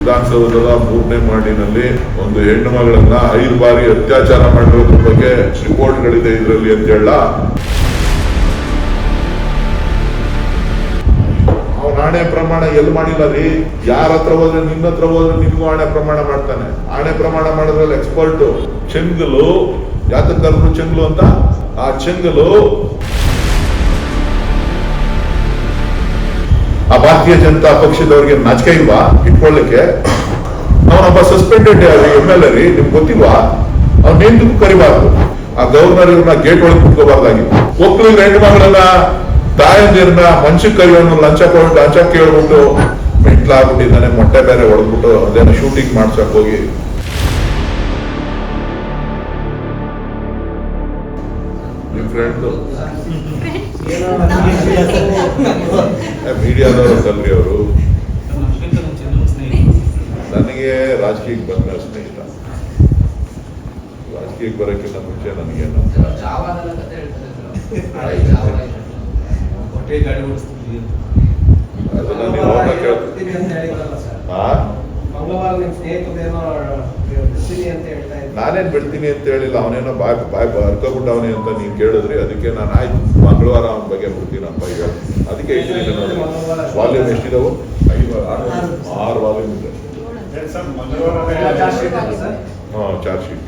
ವಿಧಾನಸೌಧದ ಮೂರನೇ ಮಾಡಿನಲ್ಲಿ ಒಂದು ಹೆಣ್ಣು ಮಗಳನ್ನ ಐದು ಬಾರಿ ಅತ್ಯಾಚಾರ ಮಾಡಿರೋದ್ರ ಬಗ್ಗೆ ರಿಪೋರ್ಟ್ಗಳಿದೆ ಇದರಲ್ಲಿ ಅಂತ ಹೇಳ. ಆಣೆ ಪ್ರಮಾಣ ಎಲ್ಲಿ ಮಾಡಿಲ್ಲ ರೀ? ಯಾರ ಹತ್ರ ಹೋದ್ರೆ ನಿನ್ನ ಹತ್ರ ಹೋದ್ರೆ ನಿನ್ಗೂ ಆಣೆ ಪ್ರಮಾಣ ಮಾಡ್ತಾನೆ. ಆಣೆ ಪ್ರಮಾಣ ಮಾಡೋದ್ರಲ್ಲಿ ಎಕ್ಸ್ಪರ್ಟ್ ಚೆಂಗಲು. ಯಾತಕ್ಕೆ ಕರೆದ್ರು ಚೆಂಗಲು ಅಂತ? ಆ ಚೆಂಗಲು ಆ ಭಾರತೀಯ ಜನತಾ ಪಕ್ಷದವರಿಗೆ ನಾಚಿಕೆ ಇಲ್ವಾ? ಇಟ್ಕೊಳ್ಳಿಕ್ಕೆ. ಅವನೊಬ್ಬ ಸಸ್ಪೆಂಡೆಡ್ ಎಂ ಎಲ್ ಎ ರೀ, ನಿಮ್ಗೆ ಗೊತ್ತಿಲ್ವಾ? ಎಂದಿಗೂ ಕರಿಬಾರ್ದು. ಆ ಗವರ್ನರ್ ಇವ್ರನ್ನ ಗೇಟ್ ಒಳಗೆ ಕುತ್ಕೋಬಾರ್ದಾಗಿತ್ತು. ಒಕ್ಕಲಿಗರ ಹೆಣ್ಣು ಮಗಳನ್ನ ತಾಯಂದಿರನ್ನ ಮನ್ಸಿಗೆ ಕರಿಯೋನು ಲಂಚ ಕೊಟ್ಟು ಲಂಚ ಕೇಳ್ಬಿಟ್ಟು ಮೆಟ್ಲಾಗ್ಬಿಟ್ಟಿದ್ದಾನೆ, ಮೊಟ್ಟೆ ಬೇರೆ ಹೊಡೆದ್ಬಿಟ್ಟು ಅದೇನೋ ಶೂಟಿಂಗ್ ಮಾಡ್ಸಕ್ ಹೋಗಿ. ಫ್ರೆಂಡ್ ಮೀಡಿಯಾದವರು ಸಲ್ರಿ ಅವರು ನನಗೆ ರಾಜಕೀಯಕ್ಕೆ ಬಂದ ಸ್ನೇಹಿತ ರಾಜಕೀಯಕ್ಕೆ ಬರೋಕ್ಕಿಂತ ಮುಂಚೆ ನನಗೆ ಅದನ್ನ ನೀವು ಅವ್ರನ್ನ ನಾನೇನ್ ಬಿಡ್ತೀನಿ ಅಂತ ಹೇಳಿಲ್ಲ ಅವನೇನೋ ಬಾಯ್ ಬಾಯ್ ಹರ್ಕೊಬಿಟ್ಟವನೇ ಅಂತ ನೀವು ಕೇಳಿದ್ರಿ ಅದಕ್ಕೆ ನಾನು ಆಯ್ತು. ಮಂಗಳವಾರ ಅವನ ಬಗ್ಗೆ ಬಿಡ್ತೀನಪ್ಪ ಈಗ. ಅದಕ್ಕೆ ಹೇಳ್ತೀನಿ ನೋಡಿ. ವಾಲ್ಯೂಮ್ ಎಷ್ಟಿದಾವು? ಐದು ಆರು ವಾಲ್ಯೂಮ್ ಇದೆ. ಹಾಂ ಚಾರ್ಜ್ ಶೀಟ್.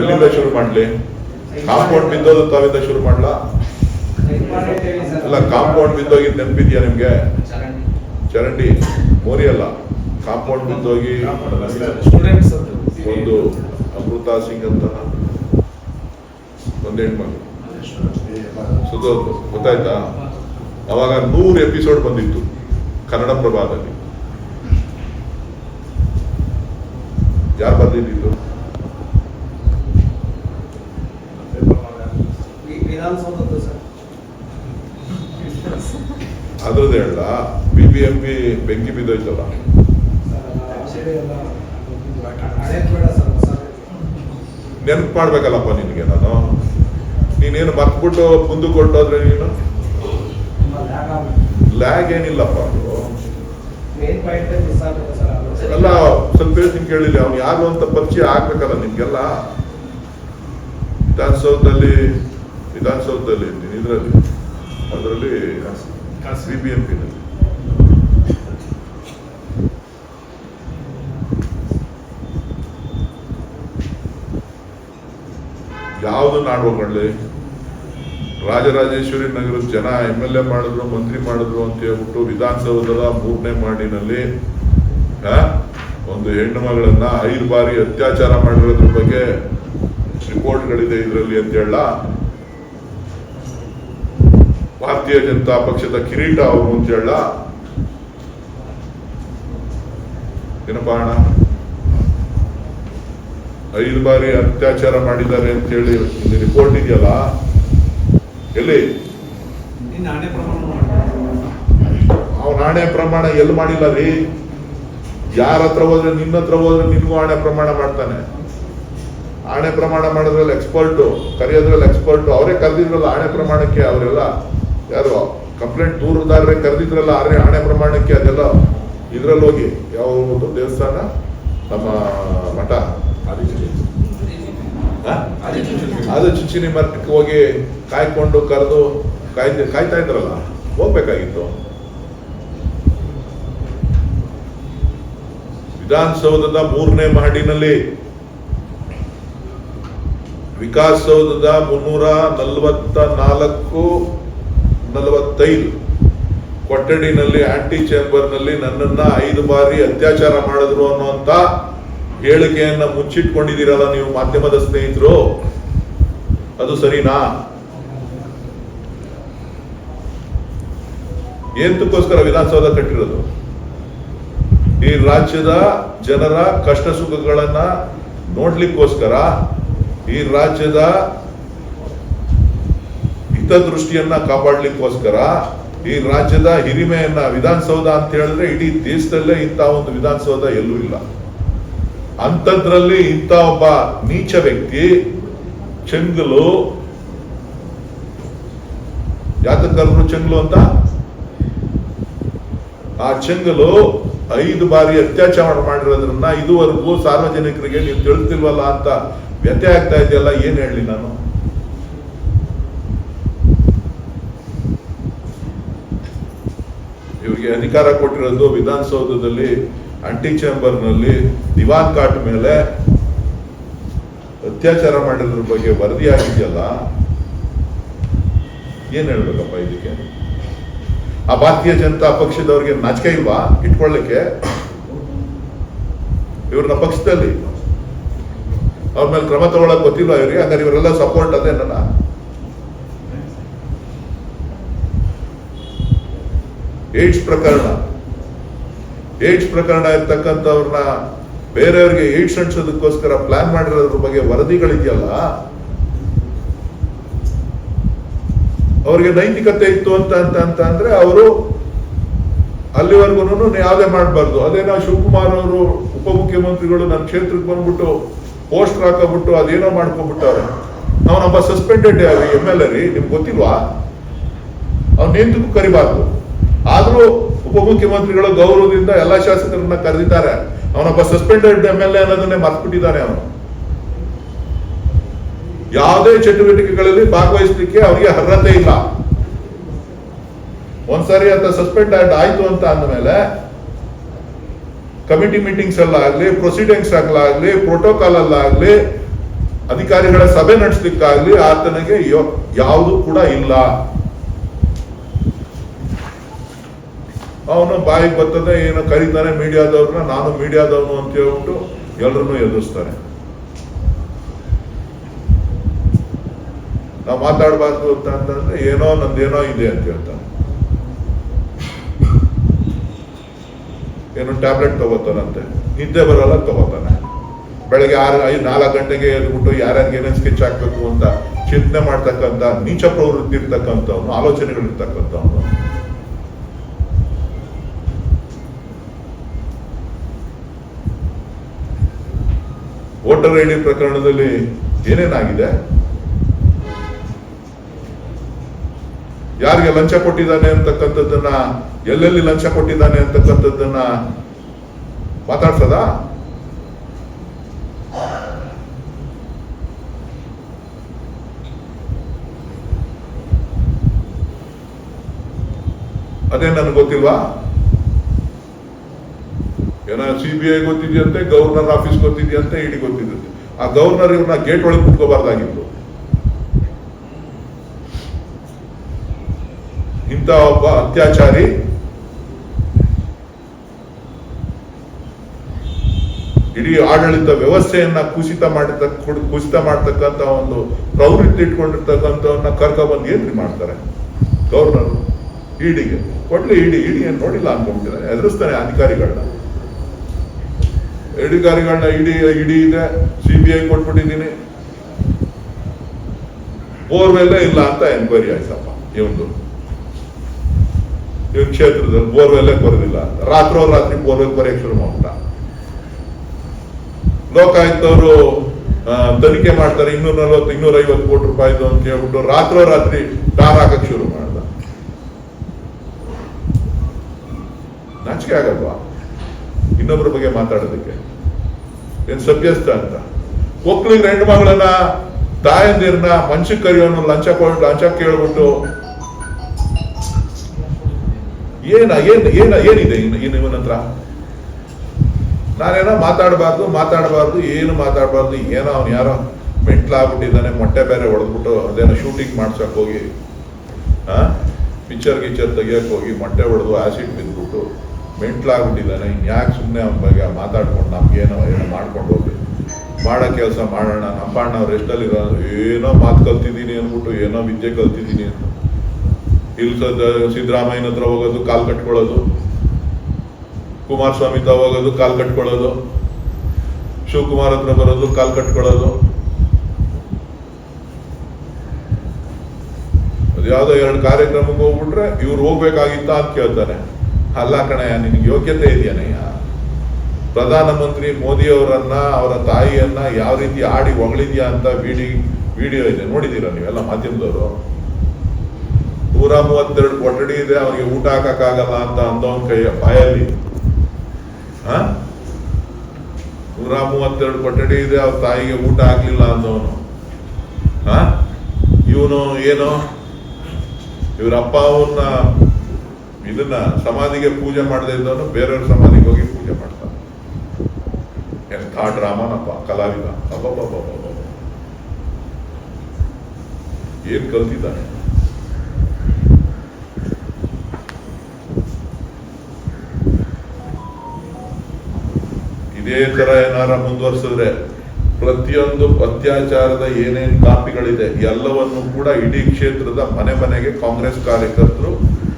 ಎಲ್ಲಿಂದ ಶುರು ಮಾಡ್ಲಿ? ಕಾಂಪೌಂಡ್ ಬಿದ್ದೋದು ತಾವಿಂದ ಶುರು ಮಾಡ್ಲಾ? ಅಲ್ಲ ಕಾಂಪೌಂಡ್ ಬಿದ್ದೋಗಿದ್ ನೆನಪಿದ್ಯಾ ನಿಮಗೆ? ಚರಂಡಿ. ಚರಂಡಿ ಮೋರಿ ಅಲ್ಲ. ಕಾಂಪೌಂಡ್ ಬಿದ್ದೋಗಿ ಸ್ಟೂಡೆಂಟ್ಸ್ ಒಂದು ಅಮೃತ ಸಿಂಗ್ ಅಂತ ಒಂದು ಹೆಣ್ಮಗಳು ಸುಧೋದ್ ಗೊತ್ತಾಯ್ತಾ? ಅವಾಗ ನೂರು ಎಪಿಸೋಡ್ ಬಂದಿತ್ತು ಕನ್ನಡ ಪ್ರಭಾದಲ್ಲಿ. ಯಾರು ಬಂದಿದ್ದು ಅದ್ರದ್ದು ಹೇಳ ಬಿ ಬಿ ಎಂ ಪಿ ಬೆಂಕಿ ಬಿದ್ದೋಯ್ತಲ್ಲ. ನೆನಪು ಮಾಡ್ಬೇಕಲ್ಲಪ್ಪ ನಿನ್ಗೆ ನಾನು? ನೀನೇನು ಮರ್ತ್ಬಿಟ್ಟು ಮುಂದೆ ಕೊಟ್ಟೋದ್ರೆ ನೀನು? ಲ್ಯಾಗ್ ಏನಿಲ್ಲಪ್ಪ ಅದು. ಎಲ್ಲ ಸ್ವಲ್ಪ ಹೇಳ್ತೀನಿ ಕೇಳಿಲ್ಲ ಅವ್ನು ಯಾರು ಅಂತ ಪರಿಚಯ ಆಗ್ಬೇಕಲ್ಲ ನಿಮ್ಗೆಲ್ಲ? ವಿಧಾನಸೌಧದಲ್ಲಿ ವಿಧಾನಸೌಧದಲ್ಲಿ ಇದ್ದೀನಿ ಇದರಲ್ಲಿ ಅದರಲ್ಲಿ ಸಿ ಬಿ ಎಂ ಪಿನಲ್ಲಿ ಯಾವುದು ಮಾಡಲಿ ರಾಜರಾಜೇಶ್ವರಿ ನಗರದ ಜನ ಎಂ ಎಲ್ ಎ ಮಾಡಿದ್ರು, ಮಂತ್ರಿ ಮಾಡಿದ್ರು ಅಂತ ಹೇಳ್ಬಿಟ್ಟು ವಿಧಾನಸೌಧದ ಮೂರನೇ ಮಾಡಿನಲ್ಲಿ ಒಂದು ಹೆಣ್ಣು ಮಗಳನ್ನ ಐದು ಬಾರಿ ಅತ್ಯಾಚಾರ ಮಾಡಿರೋದ್ರ ಬಗ್ಗೆ ರಿಪೋರ್ಟ್ಗಳಿದೆ ಇದರಲ್ಲಿ ಅಂತ ಹೇಳ. ಭಾರತೀಯ ಜನತಾ ಪಕ್ಷದ ಕಿರೀಟ ಅವರು ಅಂತ ಹೇಳ. ಏನಪ್ಪ ಐದು ಬಾರಿ ಅತ್ಯಾಚಾರ ಮಾಡಿದ್ದಾರೆ ಅಂತ ಹೇಳಿ ಇಲ್ಲಿ ರಿಪೋರ್ಟ್ ಇದೆಯಲ್ಲ? ಎಲ್ಲಿ? ಹಣೆ ಪ್ರಮಾಣ ಅವನ ಆಣೆ ಪ್ರಮಾಣ ಎಲ್ಲಿ ಮಾಡಿಲ್ಲ ರೀ? ಯಾರ ಹತ್ರ ಹೋದ್ರೆ ನಿನ್ನ ಹತ್ರ ಹೋದ್ರೆ ನಿನ್ಗೂ ಆಣೆ ಪ್ರಮಾಣ ಮಾಡ್ತಾನೆ. ಆಣೆ ಪ್ರಮಾಣ ಮಾಡೋದ್ರಲ್ಲಿ ಎಕ್ಸ್ಪರ್ಟ್ ಕರೆಯೋದ್ರಲ್ಲಿ ಎಕ್ಸ್ಪರ್ಟ್ ಅವರೇ ಕರೆದಿದ್ರಲ್ಲ ಆಣೆ ಪ್ರಮಾಣಕ್ಕೆ ಅವರೆಲ್ಲ. ಯಾರು ಕಂಪ್ಲೇಂಟ್ ದೂರದಾರರೇ ಕರೆದಿದ್ರಲ್ಲ ಆರೆ ಆಣೆ ಪ್ರಮಾಣಕ್ಕೆ ಅದೆಲ್ಲ ಇದ್ರಲ್ಲಿ ಹೋಗಿ ಯಾವ ಒಂದು ದೇವಸ್ಥಾನ? ನಮ್ಮ ಮಠ? ಅದು ಚುಚ್ಚಿನಿ ಮಠಕ್ಕೆ ಹೋಗಿ ಕಾಯ್ಕೊಂಡು ಕರೆದು ಕಾಯ್ದು ಕಾಯ್ತಾ ಇದ್ರಲ್ಲ ಹೋಗ್ಬೇಕಾಗಿತ್ತು. ವಿಧಾನಸೌಧದ ಮೂರನೇ ಮಹಡಿನಲ್ಲಿ ವಿಕಾಸಸೌಧದ ಮುನ್ನೂರ ನಲವತ್ತ ನಾಲ್ಕು ನಲವತ್ತೈದು. ಕೊಠಡಿನಲ್ಲಿ ಆಂಟಿ ಚೇಂಬರ್ನಲ್ಲಿ ನನ್ನನ್ನ ಐದು ಬಾರಿ ಅತ್ಯಾಚಾರ ಮಾಡಿದ್ರು ಅನ್ನುವಂತ ಹೇಳಿಕೆಯನ್ನ ಮುಚ್ಚಿಟ್ಕೊಂಡಿದ್ದೀರಲ್ಲ ನೀವು ಮಾಧ್ಯಮದ ಸ್ನೇಹಿತರು? ಅದು ಸರಿನಾ? ಏಂತಕ್ಕೋಸ್ಕರ ವಿಧಾನಸೌಧ ಕಟ್ಟಿರೋದು? ಈ ರಾಜ್ಯದ ಜನರ ಕಷ್ಟ ಸುಖಗಳನ್ನ ನೋಡ್ಲಿಕ್ಕೋಸ್ಕರ ಈ ರಾಜ್ಯದ ಹಿತದೃಷ್ಟಿಯನ್ನ ಕಾಪಾಡ್ಲಿಕ್ಕೋಸ್ಕರ ಈ ರಾಜ್ಯದ ಹಿರಿಮೆಯನ್ನ ವಿಧಾನಸೌಧ ಅಂತ ಹೇಳಿದ್ರೆ ಇಡೀ ದೇಶದಲ್ಲೇ ಇಂಥ ಒಂದು ವಿಧಾನಸೌಧ ಎಲ್ಲೂ ಇಲ್ಲ. ಅಂಥದ್ರಲ್ಲಿ ಇಂಥ ಒಬ್ಬ ನೀಚ ವ್ಯಕ್ತಿ, ಚೆಂಗಲು ಯಾತಕ್ ಚೆಂಗಲು ಅಂತ? ಆ ಚೆಂಗಲು ಐದು ಬಾರಿ ಅತ್ಯಾಚಾರ ಮಾಡಿರೋದ್ರನ್ನ ಇದುವರೆಗೂ ಸಾರ್ವಜನಿಕರಿಗೆ ನೀವು ತಿಳಿಸ್ತಿಲ್ವಲ್ಲ ಅಂತ ವ್ಯತ್ಯ ಆಗ್ತಾ ಇದೆಯಲ್ಲ, ಏನ್ ಹೇಳಿ ನಾನು? ಇವರಿಗೆ ಅಧಿಕಾರ ಕೊಟ್ಟಿರೋದು ವಿಧಾನಸೌಧದಲ್ಲಿ ಅಂಟಿ ಚೇಂಬರ್ನಲ್ಲಿ ದಿವಾನ್ ಕಾಟ್ ಮೇಲೆ ಅತ್ಯಾಚಾರ ಮಾಡಿರೋದ್ರ ಬಗ್ಗೆ ವರದಿ ಆಗಿದೆಯಲ್ಲ, ಏನ್ ಹೇಳ್ಬೇಕಪ್ಪ ಇದಕ್ಕೆ? ಆ ಭಾರತೀಯ ಜನತಾ ಪಕ್ಷದವ್ರಿಗೆ ನಾಚಿಕೆ ಇಲ್ವಾ ಇಟ್ಕೊಳ್ಳಿಕ್ಕೆ? ಇವ್ರನ್ನ ಪಕ್ಷದಲ್ಲಿ. ಅವ್ರ ಮೇಲೆ ಕ್ರಮ ತಗೊಳಕ್ ಗೊತ್ತಿಲ್ಲ ಇವ್ರಿಗೆ? ಹಂಗಾರೆ ಇವರೆಲ್ಲ ಸಪೋರ್ಟ್ ಅದೇ ನನ್ನ ಏಡ್ಸ್ ಪ್ರಕರಣ. ಏಡ್ಸ್ ಪ್ರಕರಣ ಇರ್ತಕ್ಕಂಥವ್ರನ್ನ ಬೇರೆಯವ್ರಿಗೆ ಏಡ್ಸ್ ಅಂಟಿಸೋದಕ್ಕೋಸ್ಕರ ಪ್ಲಾನ್ ಮಾಡಿರೋದ್ರ ಬಗ್ಗೆ ವರದಿಗಳಿದೆಯಲ್ಲ, ಅವ್ರಿಗೆ ನೈತಿಕತೆ ಇತ್ತು ಅಂತ ಅಂತ ಅಂತ ಅಂದ್ರೆ ಅವರು ಅಲ್ಲಿವರೆಗೂ ಯಾವುದೇ ಮಾಡಬಾರ್ದು. ಅದೇನೋ ಶಿವಕುಮಾರ್ ಅವರು ಉಪಮುಖ್ಯಮಂತ್ರಿಗಳು ನನ್ನ ಕ್ಷೇತ್ರಕ್ಕೆ ಬಂದ್ಬಿಟ್ಟು ಪೋಸ್ಟರ್ ಹಾಕೋಬಿಟ್ಟು ಅದೇನೋ ಮಾಡ್ಕೊಂಡ್ಬಿಟ್ಟವ್ರೆ. ಅವನೊಬ್ಬ ಸಸ್ಪೆಂಡೆಡ್ ಎಂ ಎಲ್ ಎ ರೀ, ನಿಮ್ಗೆ ಗೊತ್ತಿಲ್ವಾ? ಅವನೇಂತಕ್ಕೂ ಕರಿಬಾರ್ದು. ಆದ್ರೂ ಉಪಮುಖ್ಯಮಂತ್ರಿಗಳು ಗೌರವದಿಂದ ಎಲ್ಲಾ ಶಾಸಕರನ್ನ ಕರೆದಿದ್ದಾರೆ. ಅವನೊಬ್ಬ ಸಸ್ಪೆಂಡೆಡ್ ಎಂ ಎಲ್ ಎ ಅನ್ನೋದನ್ನೇ ಮರ್ತ್ಬಿಟ್ಟಿದ್ದಾನೆ ಅವನು. ಯಾವುದೇ ಚಟುವಟಿಕೆಗಳಲ್ಲಿ ಭಾಗವಹಿಸಲಿಕ್ಕೆ ಅವರಿಗೆ ಅರ್ಹತೆ ಇಲ್ಲ. ಒಂದ್ಸರಿ ಅಂತ ಸಸ್ಪೆಂಡ್ ಆಯ್ತು ಅಂತ ಅಂದಮೇಲೆ ಕಮಿಟಿ ಮೀಟಿಂಗ್ಸ್ ಎಲ್ಲ ಆಗ್ಲಿ ಪ್ರೊಸೀಡಿಂಗ್ಸ್ ಆಗ್ಲಾಗ್ಲಿ ಪ್ರೋಟೋಕಾಲ್ ಅಲ್ಲಾಗ್ಲಿ ಅಧಿಕಾರಿಗಳ ಸಭೆ ನಡೆಸ್ಲಿಕ್ಕಾಗ್ಲಿ ಆತನಿಗೆ ಯಾವುದು ಕೂಡ ಇಲ್ಲ. ಅವನು ಬಾಯಿಗೆ ಬರ್ತದೆ, ಏನೋ ಕರೀತಾನೆ ಮೀಡಿಯಾದವ್ರನ್ನ, ನಾನು ಮೀಡಿಯಾದವನು ಅಂತ ಹೇಳ್ಬಿಟ್ಟು ಎಲ್ಲರನ್ನೂ ಎದುರಿಸ್ತಾನೆ ನಾವು ಮಾತಾಡಬಾರ್ದು ಅಂತ ಅಂತಂದ್ರೆ ಏನೋ ನಂದೇನೋ ಇದೆ ಅಂತ ಹೇಳ್ತಾನೆ ಏನು ಟ್ಯಾಬ್ಲೆಟ್ ತಗೋತಾನಂತೆ. ನಿದ್ದೆ ಬರೋಲ್ಲ, ತಗೋತಾನೆ. ಬೆಳಗ್ಗೆ ಆರು, ಐದು, ನಾಲ್ಕು ಗಂಟೆಗೆ ಎದ್ಬಿಟ್ಟು ಯಾರ್ಯಾರಿಗೆ ಏನೇನು ಸ್ಕೆಚ್ ಹಾಕ್ಬೇಕು ಅಂತ ಚಿಂತನೆ ಮಾಡ್ತಕ್ಕಂಥ, ನೀಚ ಪ್ರವೃತ್ತಿ ಇರ್ತಕ್ಕಂಥವ್ನು ಆಲೋಚನೆಗಳು ವೋಟರ್ ಐ ಡಿ ಪ್ರಕರಣದಲ್ಲಿ ಏನೇನಾಗಿದೆ? ಯಾರಿಗೆ ಲಂಚ ಕೊಟ್ಟಿದ್ದಾನೆ ಅಂತಕ್ಕಂಥದ್ದನ್ನ, ಎಲ್ಲೆಲ್ಲಿ ಲಂಚ ಕೊಟ್ಟಿದ್ದಾನೆ ಅಂತಕ್ಕಂಥದ್ದನ್ನ ಮಾತಾಡ್ಸದ? ಅದೇ ನನಗೆ ಗೊತ್ತಿಲ್ವಾ? ಏನೋ ಸಿ ಬಿ ಐ ಗೊತ್ತಿದೆಯಂತೆ ಗವರ್ನರ್ ಆಫೀಸ್ ಗೊತ್ತಿದೆಯಂತೆ ಇಡಿ ಗೊತ್ತಿದ್ದಂತೆ ಆ ಗವರ್ನರ್ ಇವ್ರನ್ನ ಗೇಟ್ ಒಳಗೆ ಕುತ್ಕೋಬಾರ್ದಾಗಿತ್ತು. ಇಂಥ ಒಬ್ಬ ಅತ್ಯಾಚಾರಿ. ಇಡೀ ಆಡಳಿತ ವ್ಯವಸ್ಥೆಯನ್ನ ಕುಸಿತ ಮಾಡಿದ ಕುಸಿತ ಮಾಡ್ತಕ್ಕಂತ ಒಂದು ಪ್ರವೃತ್ತಿ ಇಟ್ಕೊಂಡಿರ್ತಕ್ಕಂಥವನ್ನ ಕರ್ಕೊಂಡ್ಬಂದು ಏನ್ರಿ ಮಾಡ್ತಾರೆ? ಗವರ್ನರ್ ಇಡಿಗೆ ಕೊಡ್ಲಿ ಇಡಿ ಇಡಿ ಏನ್ ನೋಡಿಲ್ಲ ಅನ್ಕೊಂಡಿದ್ದಾರೆ ಎದುರಿಸ್ತಾನೆ ಅಧಿಕಾರಿಗಳನ್ನ ಅಧಿಕಾರಿಗಳನ್ನ ಇಡಿ ಇಡಿ ಇದೆ ಸಿಬಿಐ ಕೊಟ್ಬಿಟ್ಟಿದ್ದೀನಿ. ಬೋರ್ವೆಲ್ಲೇ ಇಲ್ಲ ಅಂತ ಎನ್ಕ್ವೈರಿ ಆಯ್ತಪ್ಪ ಇವಂದು ಈ ಕ್ಷೇತ್ರದಲ್ಲಿ ಬೋರ್ವೆಲ್ಲೇ ಕೊರದಿಲ್ಲ ರಾತ್ರೋ ರಾತ್ರಿ ಬೋರ್ವೆಲ್ ಕೊರೆಯಕ್ಕೆ ಶುರು ಮಾಡ್ಬಿಟ್ಟ. ಲೋಕಾಯುಕ್ತವರು ತನಿಖೆ ಮಾಡ್ತಾರೆ ಇನ್ನೂರ ನಲ್ವತ್ತು ಇನ್ನೂರ ಐವತ್ತು ಕೋಟಿ ರೂಪಾಯಿದು ಅಂತ ಹೇಳ್ಬಿಟ್ಟು ರಾತ್ರೋ ರಾತ್ರಿ ಟಾರ್ ಹಾಕಕ್ ಶುರು ಮಾಡ್ದ. ನಾಚಿಕೆ ಆಗಲ್ವಾ? ಇನ್ನೊಬ್ಬರ ಬಗ್ಗೆ ಮಾತಾಡೋದಕ್ಕೆ. ಏನ್ ಸಭ್ಯಸ್ಥ ಅಂತ. ಒಕ್ಳಿಗೆ ಹೆಣ್ಣು ಮಗಳನ್ನ ತಾಯಂದಿರನ್ನ ಮನ್ಸಿಗೆ ಕರಿಯೋನು ಲಂಚ ಕೊಟ್ಟು ಲಂಚ ಕೇಳ್ಬಿಟ್ಟು ಏನ, ಏನ್, ಏನ, ಏನಿದೆ ಇನ್ನು ಇವನ ನಾನೇನೋ ಮಾತಾಡಬಾರ್ದು ಮಾತಾಡಬಾರ್ದು, ಏನು ಮಾತಾಡಬಾರ್ದು, ಏನೋ ಅವ್ನು ಯಾರೋ ಮೆಟ್ಲಾಗ್ಬಿಟ್ಟಿದ್ದಾನೆ, ಮೊಟ್ಟೆ ಬೇರೆ ಹೊಡೆದ್ಬಿಟ್ಟು ಅದೇನೋ ಶೂಟಿಂಗ್ ಮಾಡ್ಸಕ್ ಹೋಗಿ ಪಿಕ್ಚರ್ ಗಿಚ್ಚರ್ ತೆಗಿಯಕ್ ಹೋಗಿ, ಮೊಟ್ಟೆ ಹೊಡೆದು ಆಸಿಡ್ ಬಿದ್ಬಿಟ್ಟು ಮೆಂಟ್ಲಾಗ್ಬಿಟ್ಟಿದ್ದಾನೆ ಇನ್ಯಾಕೆ ಸುಮ್ಮನೆ ಅವನ ಬಗ್ಗೆ ಮಾತಾಡ್ಕೊಂಡು ನಮ್ಗೆ ಏನೋ ಮಾಡ್ಕೊಂಡು ಹೋಗಿ ಮಾಡೋ ಕೆಲಸ ಮಾಡೋಣ ನಮ್ಮ ಅಣ್ಣ ಅವ್ರು ಎಷ್ಟಲ್ಲಿ ಏನೋ ಮಾತು ಕಲ್ತಿದ್ದೀನಿ ಅಂದ್ಬಿಟ್ಟು, ಏನೋ ವಿದ್ಯೆ ಕಲ್ತಿದ್ದೀನಿ ಅಂತ. ಇಲ್ಲಿ ಸದ- ಸಿದ್ದರಾಮಯ್ಯನ ಹತ್ರ ಹೋಗೋದು, ಕಾಲ್ ಕಟ್ಕೊಳ್ಳೋದು. ಕುಮಾರಸ್ವಾಮಿ ಹತ್ರ ಹೋಗೋದು, ಕಾಲ್ ಕಟ್ಕೊಳ್ಳೋದು. ಶಿವಕುಮಾರ್ ಹತ್ರ ಬರೋದು, ಕಾಲ್ ಕಟ್ಕೊಳ್ಳೋದು. ಅದ್ಯಾವುದೋ ಎರಡು ಕಾರ್ಯಕ್ರಮಕ್ಕೆ ಹೋಗ್ಬಿಟ್ರೆ, ಇವ್ರು ಹೋಗ್ಬೇಕಾಗಿತ್ತ ಅಂತ ಕೇಳ್ತಾನೆ. ಅಲ್ಲ ಕಣಯ್ಯ, ನಿನಗೆ ಯೋಗ್ಯತೆ ಇದೆಯನಯ್ಯ? ಪ್ರಧಾನಮಂತ್ರಿ ಮೋದಿ ಅವರನ್ನ ಅವರ ತಾಯಿಯನ್ನ ಯಾವ ರೀತಿ ಆಡಿ ಹೊಗಳಿದ್ಯಾ ಅಂತ ವಿಡಿ, ವಿಡಿಯೋ ಇದೆ, ನೋಡಿದೀರ ನೀವೆಲ್ಲ ಮಾಧ್ಯಮದವರು? ನೂರ ಮೂವತ್ತೆರಡು ಕೊಠಡಿ ಇದೆ, ಅವನಿಗೆ ಊಟ ಹಾಕಕ್ಕಾಗಲ್ಲ ಅಂತ ಅಂದವನ್ ಕೈಯ ಬಾಯಲ್ಲಿ? ನೂರ ಮೂವತ್ತೆರಡು ಕೊಠಡಿ ಇದೆ, ಅವ್ರ ತಾಯಿಗೆ ಊಟ ಹಾಕ್ಲಿಲ್ಲ ಅಂದವನು. ಇವನು ಏನು? ಇವ್ರ ಅಪ್ಪ ಅವನ್ನ ಇದನ್ನ ಸಮಾಧಿಗೆ ಪೂಜೆ ಮಾಡದೇ ಇದ್ದವನು ಬೇರೆಯವ್ರ ಸಮಾಧಿಗೆ ಹೋಗಿ ಪೂಜೆ ಮಾಡ್ತಾನೆ. ಎಂಥ ಡ್ರಾಮಾನಪ್ಪ, ಕಲಾವಿದ. ಏನ್ ಕಲ್ತಿದ್ದಾನೆ? ಇದೇ ತರ ಏನಾರ ಮುಂದುವರಿಸಿದ್ರೆ ಪ್ರತಿಯೊಂದು ಅತ್ಯಾಚಾರದ ಏನೇನ್ ಕಾಪಿಗಳಿದೆ, ಎಲ್ಲವನ್ನು ಕೂಡ ಇಡೀ ಕ್ಷೇತ್ರದ ಮನೆ ಮನೆಗೆ ಕಾಂಗ್ರೆಸ್ ಕಾರ್ಯಕರ್ತರು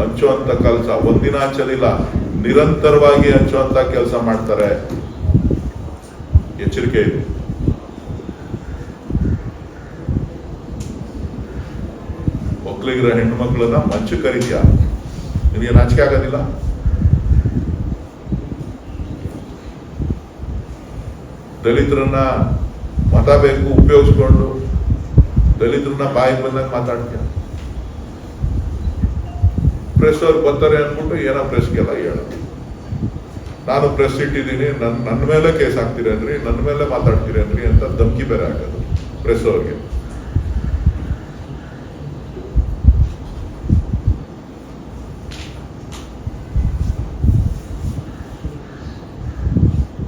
ಹಂಚುವಂತ ಕೆಲಸ. ಒಂದಿನ ಹಂಚಲಿಲ್ಲ ನಿರಂತರವಾಗಿ ಹಂಚುವಂತ ಕೆಲಸ ಮಾಡ್ತಾರೆ. ಎಚ್ಚರಿಕೆ ಇದೆ. ಒಕ್ಕಲಿಗರ ಹೆಣ್ಣು ಮಕ್ಕಳನ್ನ ಮಂಚು ಕರೀತೀಯ? ನಿನಗೆ ನಾಚಿಕೆ ಆಗೋದಿಲ್ಲ? ದಲಿತರನ್ನ ಮತ ಬೇಕು ಉಪಯೋಗಿಸ್ಕೊಂಡು ದಲಿತರನ್ನ ಬಾಯಿಗೆ ಬಂದಂಗೆ ಮಾತಾಡ್ತೀಯ? ಪ್ರೆಸ್ ಅವ್ರು ಬರ್ತಾರೆ ಅಂದ್ಬಿಟ್ಟು ಏನೋ ಪ್ರೆಸ್ಗೆಲ್ಲ ಹೇಳೋದು ನಾನು ಪ್ರೆಸ್ ಇಟ್ಟಿದ್ದೀನಿ ನನ್ನ ನನ್ನ ಮೇಲೆ ಕೇಸ್ ಹಾಕ್ತೀರೇನ್ರಿ ನನ್ನ ಮೇಲೆ ಮಾತಾಡ್ತೀರೇನ್ರಿ ಅಂತ ಧಮಕಿ ಬೇರೆ ಹಾಕೋದು ಪ್ರೆಸ್ ಅವ್ರಿಗೆ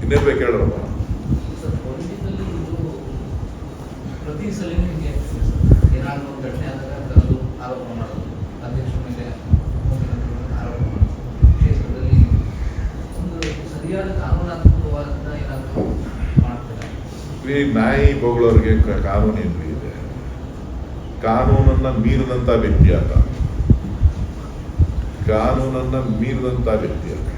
ಇನ್ನೇನ್ ಬೇಕು ಹೇಳ್ರಪ್ಪ ಸರ್ ಪೊಲಿಟಿಕಲಿ ಇದು ಪ್ರತಿ ಸಲ ನಿಮಗೆ ಏನಾದರೂ ಒಂದು ಘಟನೆ ಆದಾಗ ಕರೆದು ಆರೋಪ ಮಾಡೋದು ಅಧ್ಯಕ್ಷರ ಮೇಲೆ ಮುಖ್ಯಮಂತ್ರಿಗಳ ಮೇಲೆ ಆರೋಪ ಮಾಡೋದು ಕ್ಷೇತ್ರದಲ್ಲಿ ಒಂದು ಸರಿಯಾದ ಕಾನೂನಾತ್ಮಕವಾದ ಏನಾದರೂ ಮಾಡ್ತಾರೆ ಈ ನಾಯಿ ಬೊಗಳವ್ರಿಗೆ ಕಾನೂನು ಇದೆ? ಕಾನೂನನ್ನ ಮೀರಿದಂತ ವ್ಯಕ್ತಿ ಆತ ಕಾನೂನನ್ನ ಮೀರಿದಂತ ವ್ಯಕ್ತಿ ಆತ